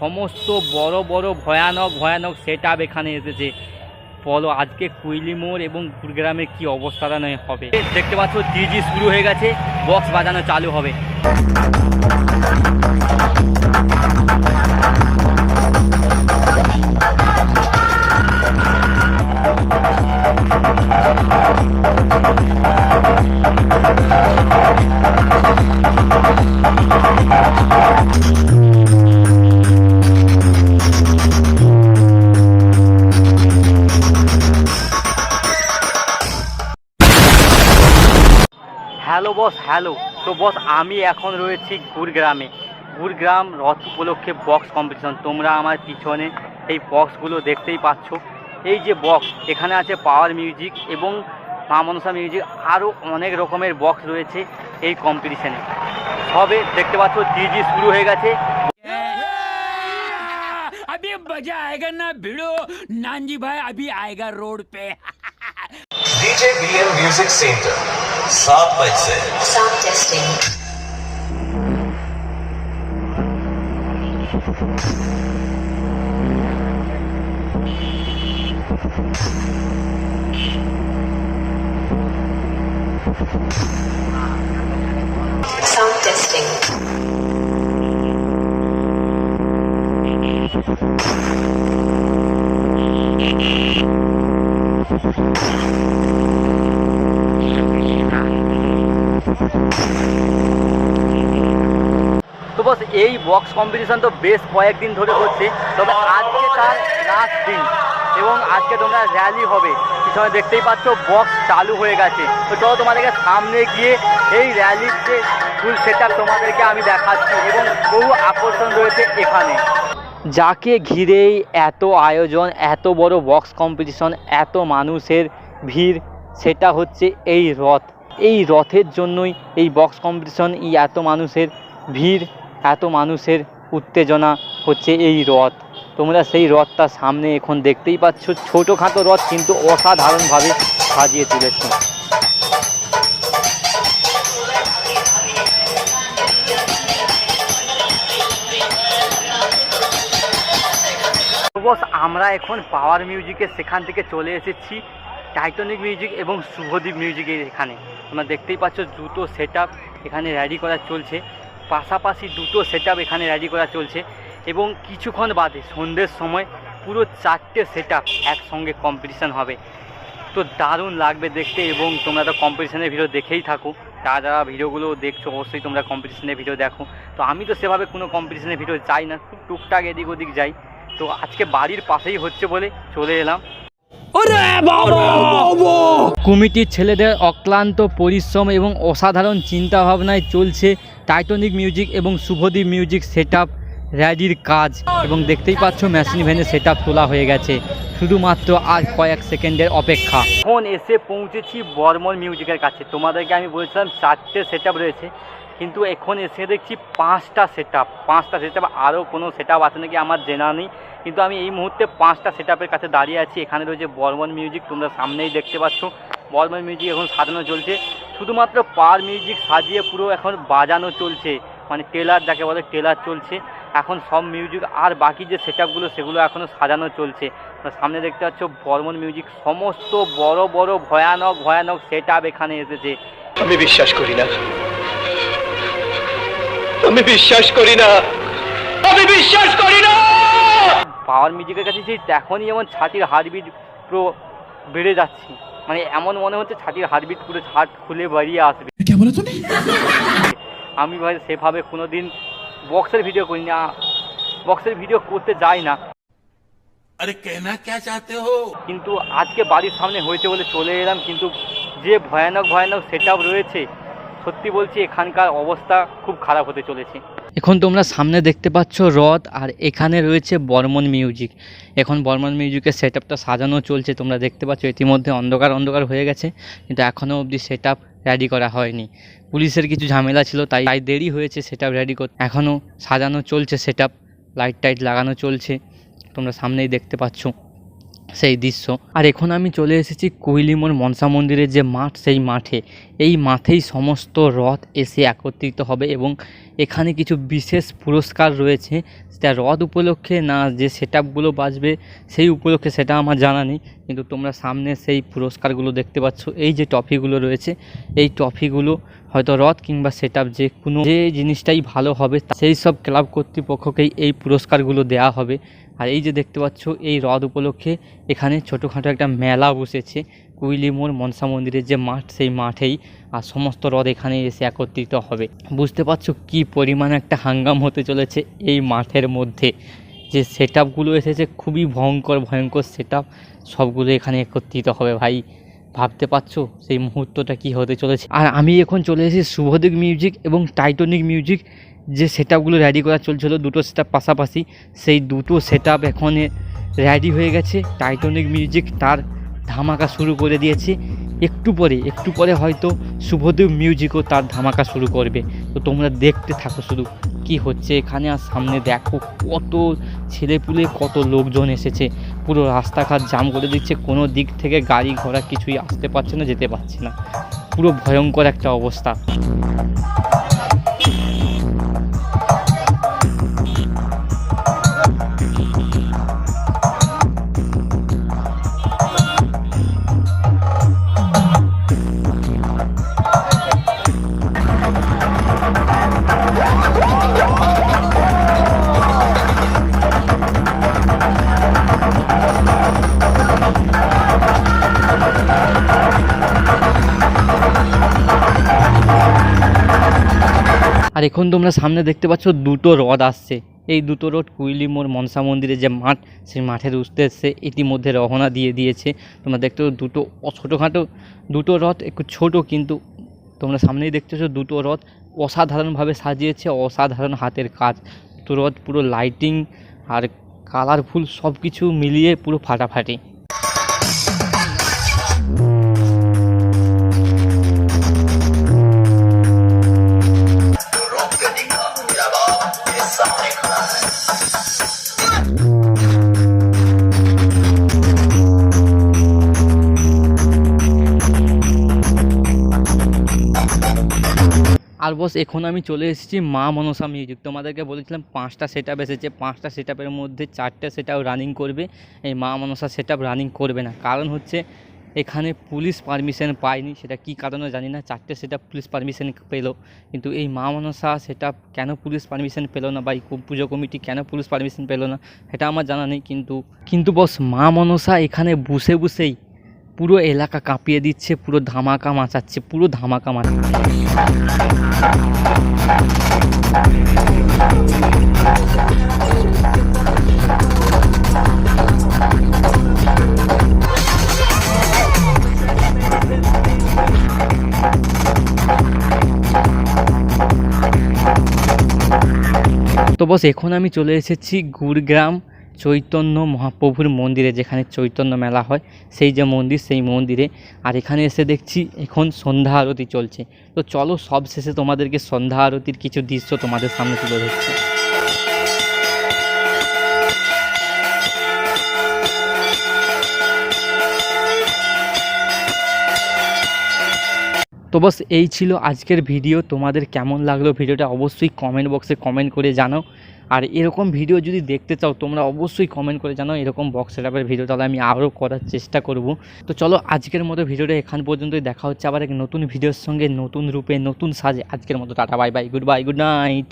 সমস্ত বড় বড় ভয়ানক ভয়ানক সেট এখানে এসেছে। বলো, আজকে কুইলি মোড় এবং কুড়গ্রামের কি অবস্থা নয় হবে? দেখতে পাচ্ছ ডিজি শুরু হয়ে গেছে বক্স বাজানো চালু হবে। Hello বস হ্যালো তো বস আমি এখন রয়েছি গুড়গ্রামে গুড়গ্রাম রথ উপলক্ষে বক্স কম্পিটিশন তোমরা আমার পিছনে এই বক্সগুলো দেখতেই পাচ্ছ এই যে বক্স এখানে আছে পাওয়ার মিউজিক এবং মা মনসা মিউজিক আরও অনেক রকমের বক্স রয়েছে এই কম্পিটিশনে সবে দেখতে পাচ্ছ ডিজি শুরু হয়ে গেছে अभी मजा आएगा ना भिड़ो नानजी भाई अभी आएगा रोड पे डीजे बीएम म्यूजिक सेंटर सात बज से Sound testing. তো বস, এই বক্স কম্পিটিশন তো বেশ কয়েকদিন ধরে হচ্ছে। তবে আজকে তার লাস্ট দিন এবং আজকে তোমরা র্যালি হবে। পিছনে দেখতেই পাচ্ছ বক্স চালু হয়ে গেছে। তো চলো তোমাদেরকে সামনে গিয়ে এই র্যালির যে ফুল সেটা তোমাদেরকে আমি দেখাচ্ছি এবং বহু আকর্ষণ রয়েছে এখানে। যাকে ঘিরেই এত আয়োজন, এত বড় বক্স কম্পিটিশন এত মানুষের ভিড়, সেটা হচ্ছে এই রথ। এই রথের জন্যই এই বক্স কম্পিটিশন এই এত মানুষের ভিড় এত মানুষের উত্তেজনা হচ্ছে এই রথ তোমরা সেই রথটা সামনে এখন দেখতেই পাচ্ছ, ছোটোখাটো রথ কিন্তু অসাধারণভাবে সাজিয়ে তুলেছে। বস আমরা এখন পাওয়ার মিউজিকের সেখান থেকে চলে এসেছি, টাইটনিক মিউজিক এবং শুভদীপ মিউজিকের এখানে। তোমরা দেখতেই পাচ্ছ দুটো সেট এখানে রেডি করা চলছে। পাশাপাশি দুটো সেট এখানে রেডি করা চলছে এবং কিছুক্ষণ বাদে সন্ধ্যের সময় পুরো চারটে সেট একসঙ্গে কম্পিটিশান হবে। তো দারুণ লাগবে দেখতে এবং তোমরা তো কম্পিটিশনের ভিডিও দেখেই থাকো। তারা যারা ভিডিওগুলো দেখছ অবশ্যই তোমরা কম্পিটিশনের ভিডিও দেখো। তো আমি তো সেভাবে কোনো কম্পিটিশনের ভিডিও যাই না খুব টুকটাক এদিক ওদিক যাই। তো আজকে বাড়ির পাশেই হচ্ছে বলে চলে এলাম। কমিটির ছেলেদের অক্লান্ত পরিশ্রম এবং অসাধারণ চিন্তাভাবনায় চলছে টাইটনিক মিউজিক এবং শুভদীপ মিউজিক সেট আপ র্যাডির কাজ। এবং দেখতেই পাচ্ছ মেশিন ভ্যানে সেট তোলা হয়ে গেছে। শুধুমাত্র আর কয়েক সেকেন্ডের অপেক্ষা। এখন এসে পৌঁছেছি বর্মন মিউজিকের কাছে। তোমাদেরকে আমি বলেছিলাম, চারটে সেট রয়েছে। কিন্তু এখন এসে দেখছি পাঁচটা সেট আপ পাঁচটা সেট আপ আরও কোনো সেট আপ আছে নাকি আমার জেনা নেই। কিন্তু আমি এই মুহূর্তে পাঁচটা সেট কাছে দাঁড়িয়ে আছি। এখানে রয়েছে বর্মন মিউজিক তোমরা সামনেই দেখতে পাচ্ছ। বর্মন মিউজিক এখন সাজানো চলছে। শুধুমাত্র পার মিউজিক সাজিয়ে পুরো এখন বাজানো চলছে। মানে টেলার যাকে বলে টেলার চলছে। এখন সব মিউজিক আর বাকি যে সেট আপগুলো সেগুলো এখনও সাজানো চলছে। সামনে দেখতে পাচ্ছ বর্মন মিউজিক। সমস্ত বড় বড় ভয়ানক ভয়ানক সেট আপ এখানে এসেছে। আমি বিশ্বাস করি না। আমি বিশ্বাস করি না। আমি বিশ্বাস করি না। পাওয়ার মিউজিকের কাছে সেই এখনই যেমন ছাতির হার্টবিট পুরো বেড়ে যাচ্ছে। মানে এমন মনে হচ্ছে ছাতির হার্টবিট পুরো ছাট খুলে বেরিয়ে আসবে। আমি ভাই সেভাবে কোনোদিন বক্সের ভিডিও করি না বক্সের ভিডিও করতে যাই না। আরে কেনা কে চাতে হো? কিন্তু আজকে বাড়ির সামনে হয়েছে বলে চলে এলাম কিন্তু যে ভয়ানক ভয়ানক সেট রয়েছে সত্যি বলছি এখানকার অবস্থা খুব খারাপ হতে চলেছে। এখন তোমরা সামনে দেখতে পাচ্ছ রথ আর এখানে রয়েছে বর্মন মিউজিক। এখন বর্মন মিউজিকের সেট আপটা সাজানো চলছে, তোমরা দেখতে পাচ্ছ ইতিমধ্যে অন্ধকার অন্ধকার হয়ে গেছে, কিন্তু এখনও অবধি সেট আপ রেডি করা হয়নি। পুলিশের কিছু ঝামেলা ছিল, তাই তাই দেরি হয়েছে সেট আপ রেডি করতে। এখনও সাজানো চলছে সেট আপ লাইট টাইট লাগানো চলছে, তোমরা সামনেই দেখতে পাচ্ছ। সেই দৃশ্য। আর এখন আমি চলে এসেছি কৈলিমোর মনসা মন্দিরের যে মাঠ, সেই মাঠে। এই মাঠেই সমস্ত রথ এসে একত্রিত হবে এবং এখানে কিছু বিশেষ পুরস্কার রয়েছে। সেটা রথ উপলক্ষে না যে সেট আপগুলো বাজবে, সেই উপলক্ষে সেটা আমার জানা নেই। কিন্তু তোমরা সামনে সেই পুরস্কারগুলো দেখতে পাচ্ছ। এই যে ট্রফিগুলো রয়েছে, এই ট্রফিগুলো হয়তো রথ কিংবা সেট যে কোনো যে জিনিসটাই ভালো হবে সেই সব ক্লাব কর্তৃপক্ষকেই এই পুরস্কারগুলো দেওয়া হবে। আর এই যে দেখতে পাচ্ছ, এই রথ উপলক্ষে এখানে ছোটোখাটো একটা মেলা বসেছে। কুইলিমোর মনসা মন্দিরের যে মাঠ, সেই মাঠেই আর সমস্ত রথ এখানে এসে একত্রিত হবে। বুঝতে পারছ কী পরিমাণে একটা হাঙ্গাম হতে চলেছে এই মাঠের মধ্যে? যে সেট আপগুলো এসেছে, খুবই ভয়ঙ্কর ভয়ঙ্কর সেট সবগুলো এখানে একত্রিত হবে ভাই। ভাবতে পারছ সেই মুহূর্তটা কি হতে চলেছে? আর আমি এখন চলে এসেছি শুভদিক মিউজিক এবং টাইটনিক মিউজিক যে সেট আপগুলো রেডি করা চলছিল, দুটো সেট পাশাপাশি, সেই দুটো সেট আপ এখন রেডি হয়ে গেছে। টাইটনিক মিউজিক তার ধামাকা শুরু করে দিয়েছে। একটু পরে একটু পরে হয়তো শুভদেব মিউজিকও তার ধামাকা শুরু করবে। তো তোমরা দেখতে থাকো শুধু কি হচ্ছে এখানে। আর সামনে দেখো কত ছেলেপুলে, কত লোকজন এসেছে। পুরো রাস্তাঘাট জাম করে দিচ্ছে। কোনো দিক থেকে গাড়ি ঘোড়া কিছুই আসতে পারছে না, যেতে পারছে না। পুরো ভয়ঙ্কর একটা অবস্থা। আর এখন তোমরা সামনে দেখতে পাচ্ছ দুটো রথ আসছে। এই দুটো রথ কুইলিমোর মনসা মন্দিরের যে মাঠ, সেই মাঠের উদ্দেশ্যে ইতিমধ্যে রওনা দিয়ে দিয়েছে। তোমরা দেখতে পাচ্ছ দুটো ছোটোখাটো দুটো রথ, একটু ছোট কিন্তু তোমরা সামনেই দেখতে দেখতেছো দুটো রথ অসাধারণভাবে সাজিয়েছে, অসাধারণ হাতের কাজ। দুটো রথ পুরো লাইটিং আর কালারফুল সব কিছু মিলিয়ে পুরো ফাটাফাটি। আর বস এখন আমি চলে এসেছি মা মনসা মিউজিক তোমাদেরকে বলেছিলাম পাঁচটা সেট আপ এসেছে। পাঁচটা সেট আপের মধ্যে চারটে সেট আপ রানিং করবে। এই মা মনসা সেট আপ রানিং করবে না। কারণ হচ্ছে এখানে পুলিশ পারমিশন পায়নি। সেটা কী কারণে জানি না। চারটে সেট পুলিশ পারমিশন পেল। কিন্তু এই মা মনসা সেট কেন পুলিশ পারমিশন পেল না? বা এই পুজো কমিটি কেন পুলিশ পারমিশন পেল না? সেটা আমার জানা নেই। কিন্তু কিন্তু বস মা মনসা এখানে বসে বসেই পুরো এলাকা কাঁপিয়ে দিচ্ছে, পুরো ধামাকা মাচাচ্ছে, পুরো ধামাকা মাচাচ্ছে তো বস, এখন আমি চলে এসেছি গুড়গ্রাম। চৈতন্য মহাপ্রভুর মন্দিরে, যেখানে চৈতন্য মেলা হয়, সেই যে মন্দির, সেই মন্দিরে। আর এখানে এসে দেখছি এখন সন্ধ্যা আরতি চলছে। তো চলো সব শেষে তোমাদেরকে সন্ধ্যা আরতির কিছু দৃশ্য তোমাদের সামনে তুলে ধরছি। তো বস, এই ছিল আজকের ভিডিও। তোমাদের কেমন লাগল ভিডিওটা অবশ্যই কমেন্ট বক্সে কমেন্ট করে জানাও। আর এরকম ভিডিও যদি দেখতে চাও, তোমরা অবশ্যই কমেন্ট করে জানো এরকম বক্স সেটআপের ভিডিও তাহলে আমি আরও করার চেষ্টা করব। তো চলো, আজকের মতো ভিডিওটা এখান পর্যন্তই। দেখা হচ্ছে আবার এক নতুন ভিডিওর সঙ্গে, নতুন রূপে, নতুন সাজে। আজকের মতো tata bye bye good bye good night